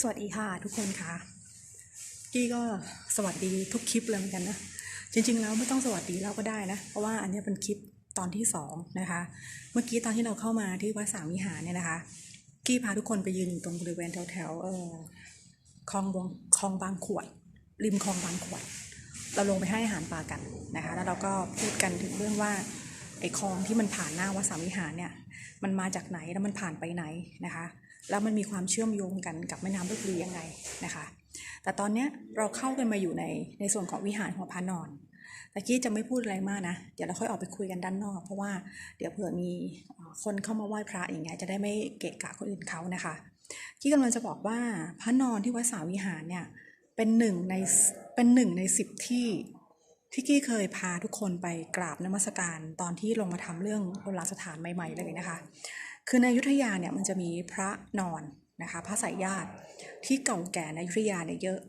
สวัสดีค่ะทุกคนค่ะกี้ก็สวัสดีทุกคลิปเลยเหมือนกันนะ จริง ๆ แล้วไม่ต้องสวัสดีเราก็ได้นะ เพราะว่าอันนี้เป็นคลิปตอนที่สองนะคะ เมื่อกี้ตอนที่เราเข้ามาที่วัดสามวิหารเนี่ยนะคะ กี้พาทุกคนไปยืนอยู่ตรงบริเวณแถวๆเออคลองบงคลองบางขวด ริมคลองบางขวด เราลงไปให้อาหารปลากันนะคะ แล้วเราก็พูดกันถึงเรื่องว่าไอ้คลองที่มันผ่านหน้าวัดสามวิหารเนี่ย มันมาจากไหนแล้วมันผ่านไปไหนนะคะ แล้วมันมีความเชื่อมโยงกันกับแม่น้ำลพบุรียังไงนะคะ แต่ตอนนี้เราเข้ากันมาอยู่ในในส่วนของวิหารหัวพระนอนแต่กี้จะไม่พูดอะไรมากนะ เดี๋ยวเราค่อยออกไปคุยกันด้านนอก เพราะว่าเดี๋ยวเผื่อมีคนเข้ามาไหว้พระอย่างเงี้ยจะได้ไม่เกะกะคนอื่นเขานะคะกี้กำลังจะบอกว่าพระนอนที่วัดสาวิหารเนี่ยเป็นหนึ่งในเป็นหนึ่งในสิบที่ที่กี้เคยพาทุกคนไปกราบนมัสการตอนที่ลงมาทำเรื่องโบราณสถานใหม่ ๆ เลยนะคะ คือในยุทธยาเนี่ยมันจะมีพระนอนนะคะพระสายญาติที่เก่าแก่ในยุทธยาเนี่ยเยอะ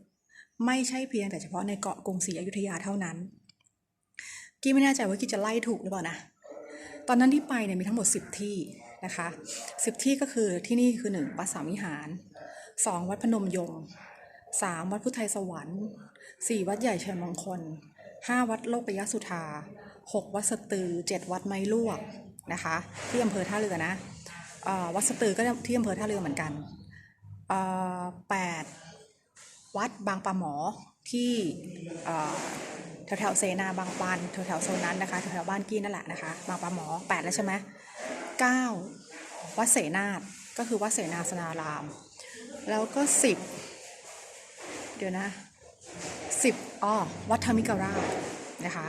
ไม่ใช่เพียงแต่เฉพาะในเกาะกรุงศรีอยุธยาเท่านั้นกี้ไม่แน่ใจว่ากี้จะไล่ถูกหรือเปล่านะตอนนั้นที่ไปเนี่ยมีทั้งหมด 10 ที่นะคะ10 ที่ก็คือที่นี่คือ 1 วัดสามวิหาร 2 วัดพนมยงค์3วัดพุทธไทยสวรรค์ 4 วัดใหญ่เชิญมงคล 5 วัดโลกปยสุธา 6 วัดสตือ 7 วัดไม้ลวกนะคะ ที่อำเภอท่าเรือนะ วัดสตือก็ที่อำเภอท่าเรือเหมือนกันแปดวัดบางปลาหมอที่แถวแถวเซนาบางปานแถวแถวโซนนั้นนะคะแถวแถวบ้านกี้นั่นแหละนะคะบางปลาหมอแปดแล้วใช่ไหมเก้าวัดเสนาก็คือวัดเสนาสนาราม แล้วก็สิบเดี๋ยวนะสิบอ๋อวัดธรรมิกราชนะคะ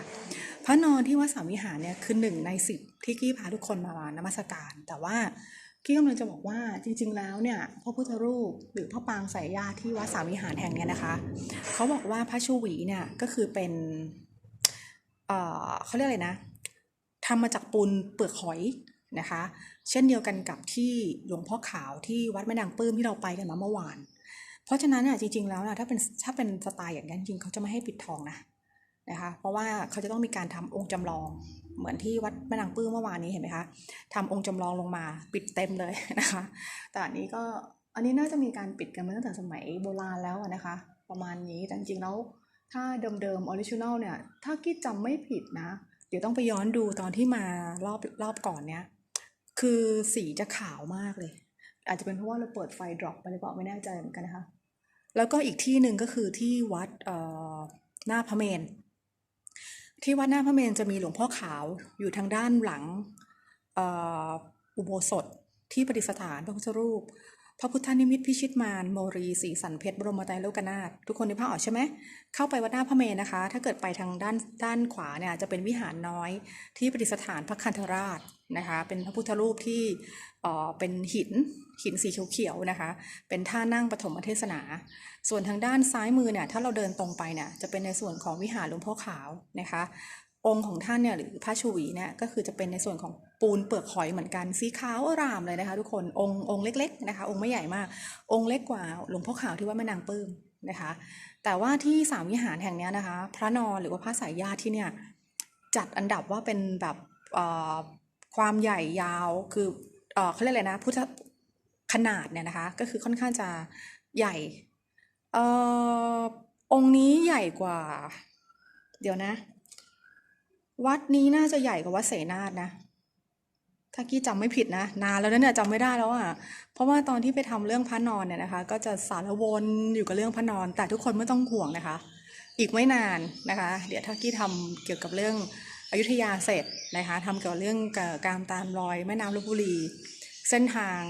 พระนอนที่วัดสามวิหารเนี่ยคือหนึ่งในสิบที่กี้พาทุกคนมานมัสการ แต่ว่า กี้กำลังจะบอกว่าจริง ๆ แล้วเนี่ยพระพุทธรูปหรือพระปางสายญาติที่วัดสามวิหารแห่งเนี้ยนะคะเขาบอกว่าพระชูวีเนี่ยก็คือเป็นเอ่อเขาเรียกอะไรนะทำมาจากปูนเปลือกหอยนะคะ เช่นเดียวกันกับที่หลวงพ่อขาวที่วัดแม่นางปลื้มที่เราไปกันมาเมื่อวาน เพราะฉะนั้นน่ะจริง ๆ แล้วนะถ้าเป็นถ้าเป็นสไตล์อย่างนั้นจริงเขาจะไม่ให้ปิดทองนะ นะคะ เพราะว่าเขาจะต้องมีการทำองค์จำลอง เหมือนที่วัดแม่นางปื้มเมื่อวานนี้เห็นไหมคะทำองค์จำลองลงมาปิดเต็มเลยนะคะ แต่อันนี้ก็อันนี้น่าจะมีการปิดกันมาตั้งแต่สมัยโบราณแล้วนะคะ ประมาณนี้แต่จริงๆแล้วถ้าเดิมๆออริจินอลเนี่ย ถ้ากี้จำไม่ผิดนะ เดี๋ยวต้องไปย้อนดูตอนที่มารอบรอบก่อนเนี้ยคือสีจะขาวมากเลย อาจจะเป็นเพราะว่าเราเปิดไฟดรอปไปหรือเปล่าไม่แน่ใจเหมือนกันนะคะ แล้วก็อีกที่หนึ่งก็คือที่วัดหน้าพระเมน ที่วัดหน้าพระเมนจะมีหลวงพ่อขาวอยู่ทางด้านหลังอ่ออุโบสถที่ประดิษฐานพระพุทธรูป พระพุทธนิมิตพิชิตมารโมรีศรีสันเพชรบรมไตรโลกนาถทุกคนในภาพออกใช่ไหมเข้าไปวัดหน้าพระเมนนะคะ ถ้าเกิดไปทางด้านด้านขวาเนี่ยจะเป็นวิหารน้อยที่ประดิษฐานพระคันธราชนะคะ เป็นพระพุทธรูปที่เอ่อเป็นหินหินสีเขียวๆนะคะ เป็นท่านั่งปฐมเทศนา ส่วนทางด้านซ้ายมือเนี่ยถ้าเราเดินตรงไปเนี่ยจะเป็นในส่วนของวิหารหลวงพ่อขาวนะคะ องค์ของท่านเนี่ยหรือพระชูวีเนี่ยก็คือจะเป็นในส่วนของปูนเปลือกหอยเหมือนกันสีขาวอร่ามเลยนะคะ ทุกคนองค์องค์เล็กๆนะคะองค์ไม่ใหญ่มาก องค์เล็กกว่าหลวงพ่อขาวที่วัดแม่นางปลื้มนะคะ แต่ว่าที่สามวิหารแห่งนี้นะคะ พระนอนหรือว่าพระสายญาติที่เนี่ยจัดอันดับว่าเป็นแบบความใหญ่ยาวคือเอ่อเขาเรียกอะไรนะพุทธขนาดเนี่ยนะคะ ก็คือค่อนข้างจะใหญ่เอ่อองค์นี้ใหญ่กว่า เดี๋ยวนะ วัดนี้น่าจะใหญ่กว่าวัดเสนาทนะ ถ้ากี้จำไม่ผิดนะ นานแล้วนะเนี่ยจำไม่ได้แล้วอะ เพราะว่าตอนที่ไปทำเรื่องพระนอนเนี่ยนะคะ ก็จะสารวนอยู่กับเรื่องพระนอน แต่ทุกคนไม่ต้องห่วงนะคะ อีกไม่นานนะคะ เดี๋ยวถ้ากี้ทำเกี่ยวกับเรื่องอยุธยาเสร็จนะคะทำเกี่ยวกับเรื่องการตามรอยแม่น้ำลพบุรี เส้นทาง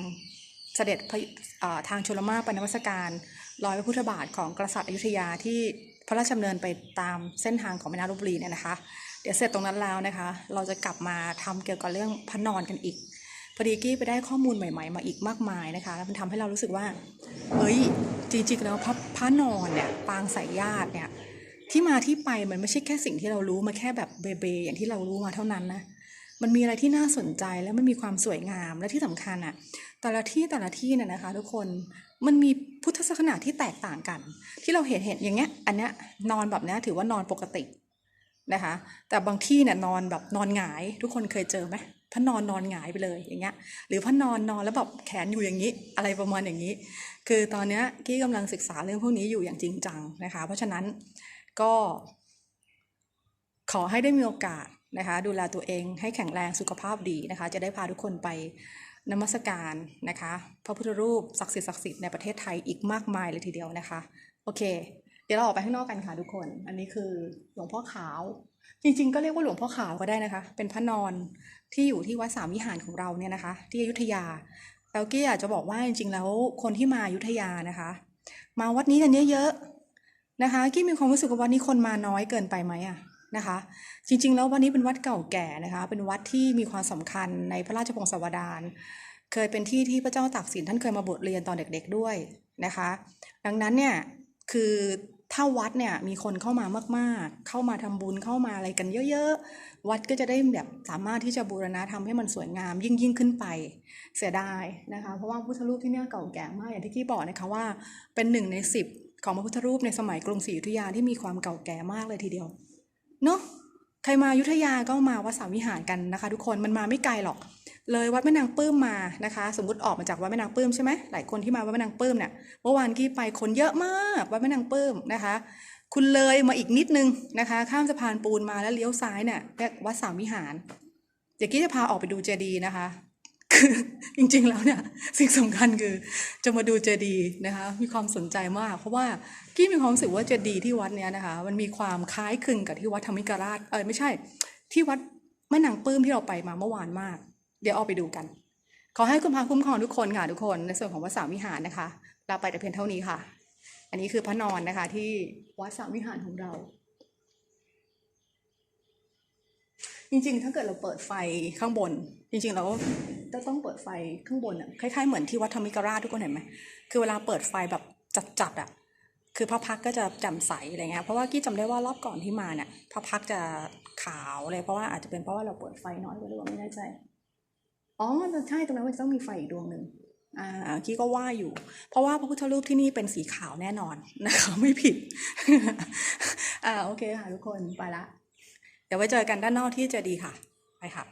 เสด็จทางชลมาปนมัสการรอยพระพุทธบาทของกษัตริย์อยุธยาที่พระราชดำเนินไปตามเส้นทางของแม่น้ำลพบุรีเนี่ยนะคะ เดี๋ยวเสร็จตรงนั้นแล้วนะคะ เราจะกลับมาทำเกี่ยวกับเรื่องพระนอนกันอีกพอดีกี้ไปได้ข้อมูลใหม่ ๆ มาอีกมากมายนะคะ แล้วมันทำให้เรารู้สึกว่าเฮ้ยจริงๆแล้วพระพระนอนเนี่ยปางสายญาติเนี่ยที่มาที่ไปมันไม่ใช่แค่สิ่งที่เรารู้มาแค่แบบเบเบอย่างที่เรารู้มาเท่านั้นนะมันมีอะไรที่น่าสนใจและมันมีความสวยงามและที่สำคัญอะแต่ละที่แต่ละที่เนี่ยนะคะ ทุกคนมันมีพุทธศาสนาที่แตกต่างกัน ที่เราเห็นเห็นอย่างเงี้ยอันเนี้ยนอนแบบเนี้ยถือว่านอนปกติ นะคะ แต่บางที่เนี่ยนอนแบบนอนหงาย ทุกคนเคยเจอไหมพระนอนนอนหงายไปเลยอย่างเงี้ย หรือพระนอนนอนแล้วแบบแขนอยู่อย่างนี้ อะไรประมาณอย่างนี้ คือตอนเนี้ยกี้กำลังศึกษาเรื่องพวกนี้อยู่อย่างจริงจังนะคะ เพราะฉะนั้นก็ ขอให้ได้มีโอกาสนะคะ ดูแลตัวเองให้แข็งแรงสุขภาพดีนะคะ จะได้พาทุกคนไปนมัสการนะคะ พระพุทธรูปศักดิ์สิทธิ์ศักดิ์สิทธิ์ในประเทศไทยอีกมากมายเลยทีเดียวนะคะ โอเค ดี๋ยวเราออกไปข้างนอกกันค่ะทุกคน อันนี้คือหลวงพ่อขาว จริงๆ ก็เรียกว่าหลวงพ่อขาวก็ได้นะคะ เป็นพระนอนที่อยู่ที่วัดสามวิหารของเราเนี่ยนะคะ ที่อยุธยาแล้วกี้อยากจะบอกว่าจริงๆ แล้วคนที่มาอยุธยานะคะ มาวัดนี้กันเยอะๆนะคะ กี้มีความรู้สึกว่าวัดนี้คนมาน้อยเกินไปไหมอะนะคะ จริงๆ แล้ววัดนี้เป็นวัดเก่าแก่นะคะ เป็นวัดที่มีความสำคัญในพระราชพงศาวดารเคยเป็นที่ที่พระเจ้าตากสินท่านเคยมาบวชเรียนตอนเด็กๆด้วยนะคะ ดังนั้นเนี่ยคือ ถ้าวัดเนี่ยมีคนเข้ามามาก ๆ เข้ามาทำบุญเข้ามาอะไรกันเยอะ ๆ วัดก็จะได้แบบสามารถที่จะบูรณะทำให้มันสวยงามยิ่งยิ่งขึ้นไปเสียดายนะคะ เพราะว่าพุทธรูปที่เนี่ยเก่าแก่มากอย่างที่กี้บอกนะคะว่าเป็นหนึ่งในสิบของพระพุทธรูปในสมัยกรุงศรีอยุธยาที่มีความเก่าแก่มากเลยทีเดียวเนาะใครมาอยุธยาก็มาวัดสามวิหารกันนะคะ ทุกคนมันมาไม่ไกลหรอก เลยวัดแม่นางปลื้มมานะคะ สมมติออกมาจากวัดแม่นางปลื้มใช่ไหมหลายคนที่มาวัดแม่นางปลื้มเนี่ยเมื่อวานกี้ไปคนเยอะมากวัดแม่นางปลื้มนะคะ คุณเลยมาอีกนิดนึงนะคะ ข้ามสะพานปูนมาแล้วเลี้ยวซ้ายเนี่ยเรียกวัดสามวิหาร เดี๋ยวกี้จะพาออกไปดูเจดีย์นะคะคือจริงๆแล้วเนี่ยสิ่งสำคัญคือจะมาดูเจดีย์นะคะมีความสนใจมาก เพราะว่ากี้มีความรู้สึกว่าเจดีย์ที่วัดเนี้ยนะคะ มันมีความคล้ายคลึงกับที่วัดธรรมิกราชเออไม่ใช่ ที่วัดแม่นางปลื้มที่เราไปมาเมื่อวานมาก เดี๋ยวเอาไปดูกัน ขอให้คุณพระคุ้มครองทุกคนค่ะทุกคน ในส่วนของวัดสามวิหารนะคะลาไปแต่เพียงเท่านี้ค่ะ อันนี้คือพระนอนนะคะ ที่วัดสามวิหารของเรา จริงๆ ถ้าเกิดเราเปิดไฟข้างบน จริงๆ เราก็จะต้องเปิดไฟข้างบนอะคล้ายๆเหมือนที่วัดธรรมิกราชทุกคนเห็นไหมคือเวลาเปิดไฟแบบจัดๆอะคือพระพักก็จะแจ่มใสอะไรเงี้ย เพราะว่ากี้จำได้ว่ารอบก่อนที่มาเนี่ยพระพักจะขาวเลย เพราะว่าอาจจะเป็นเพราะว่าเราเปิดไฟน้อยไปหรือเปล่าไม่แน่ใจ อ๋อใช่ตรงนั้นมันจะต้องมีไฟอีกดวงหนึ่งอ่ากี้ก็ว่าอยู่ เพราะว่าพระพุทธรูปที่นี่เป็นสีขาวแน่นอนนะคะไม่ผิด อ่าโอเคค่ะทุกคนไปละ เดี๋ยวไว้เจอกันด้านนอกที่จะดีค่ะ ไปค่ะ